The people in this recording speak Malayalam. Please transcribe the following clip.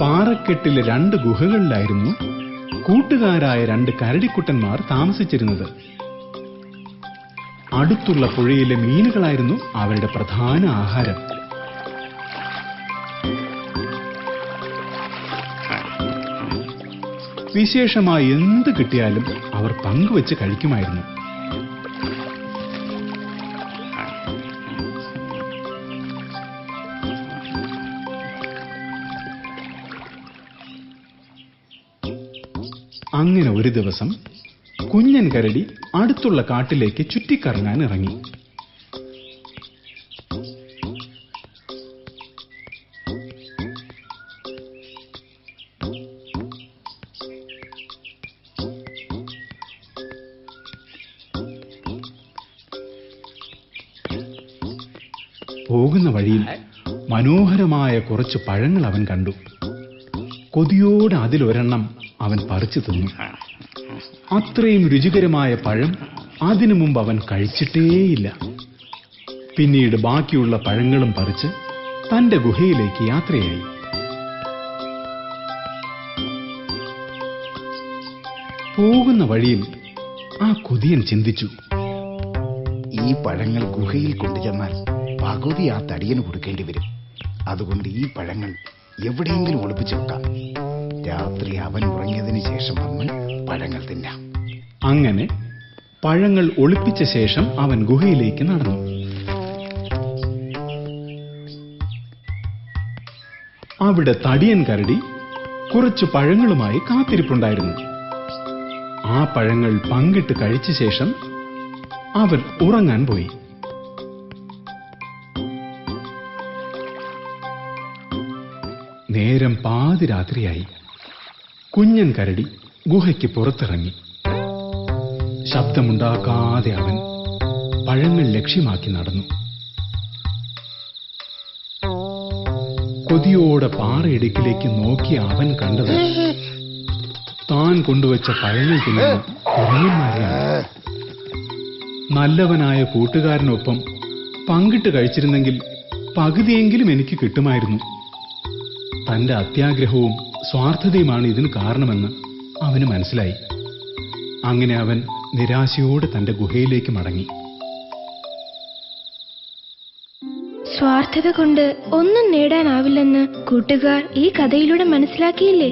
പാറക്കെട്ടിലെ രണ്ട് ഗുഹകളിലായിരുന്നു കൂട്ടുകാരായ രണ്ട് കരടിക്കുട്ടന്മാർ താമസിച്ചിരുന്നത്. അടുത്തുള്ള പുഴയിലെ മീനുകളായിരുന്നു അവരുടെ പ്രധാന ആഹാരം. വിശേഷമായി എന്ത് കിട്ടിയാലും അവർ പങ്കുവെച്ച് കഴിക്കുമായിരുന്നു. അങ്ങനെ ഒരു ദിവസം കുഞ്ഞൻ കരടി അടുത്തുള്ള കാട്ടിലേക്ക് ചുറ്റിക്കറങ്ങാൻ ഇറങ്ങി. പോകുന്ന വഴിയിൽ മനോഹരമായ കുറച്ച് പഴങ്ങൾ അവൻ കണ്ടു. കൊതിയോടെ അതിലൊരെണ്ണം അവൻ പറിച്ചു തിന്നു. അത്രയും രുചികരമായ പഴം അതിനു മുമ്പ് അവൻ കഴിച്ചിട്ടേയില്ല. പിന്നീട് ബാക്കിയുള്ള പഴങ്ങളും പറിച്ച് തന്റെ ഗുഹയിലേക്ക് യാത്രയായി. പോകുന്ന വഴിയിൽ ആ കൊതിയൻ ചിന്തിച്ചു ഈ പഴങ്ങൾ ഗുഹയിൽ കൊണ്ടുചെന്നാൽ പകുതി ആ തടിയന് കൊടുക്കേണ്ടി വരും. അതുകൊണ്ട് ഈ പഴങ്ങൾ എവിടെയെങ്കിലും ഒളിപ്പിച്ചു വെക്കാം. രാത്രി അവൻ ഉറങ്ങിയതിന് ശേഷം വന്ന് പഴങ്ങൾ തിന്നാം. അങ്ങനെ പഴങ്ങൾ ഒളിപ്പിച്ച ശേഷം അവൻ ഗുഹയിലേക്ക് നടന്നു. അവിടെ തടിയൻ കരടി കുറച്ചു പഴങ്ങളുമായി കാത്തിരിപ്പുണ്ടായിരുന്നു. ആ പഴങ്ങൾ പങ്കിട്ട് കഴിച്ച ശേഷം അവൻ ഉറങ്ങാൻ പോയി. നേരം പാതിരാത്രിയായി കുഞ്ഞൻ കരടി ഗുഹയ്ക്ക് പുറത്തിറങ്ങി. ശബ്ദമുണ്ടാക്കാതെ അവൻ പഴങ്ങൾ ലക്ഷ്യമാക്കി നടന്നു. കൊതിയോടെ പാറയിടുക്കിലേക്ക് നോക്കി അവൻ കണ്ടത് താൻ കൊണ്ടുവച്ച പഴങ്ങൾ തിന്നുന്ന കുരങ്ങന്മാരെയാണ് നല്ലവനായ കൂട്ടുകാരനൊപ്പം പങ്കിട്ട് കഴിച്ചിരുന്നെങ്കിൽ പകുതിയെങ്കിലും എനിക്ക് കിട്ടുമായിരുന്നു. തന്റെ അത്യാഗ്രഹവും സ്വാർത്ഥതയുമാണ് ഇതിന് കാരണമെന്ന് അവന് മനസ്സിലായി. അങ്ങനെ അവൻ നിരാശയോടെ തന്റെ ഗുഹയിലേക്ക് മടങ്ങി. സ്വാർത്ഥത കൊണ്ട് ഒന്നും നേടാനാവില്ലെന്ന് കൂട്ടുകാർ ഈ കഥയിലൂടെ മനസ്സിലാക്കിയില്ലേ?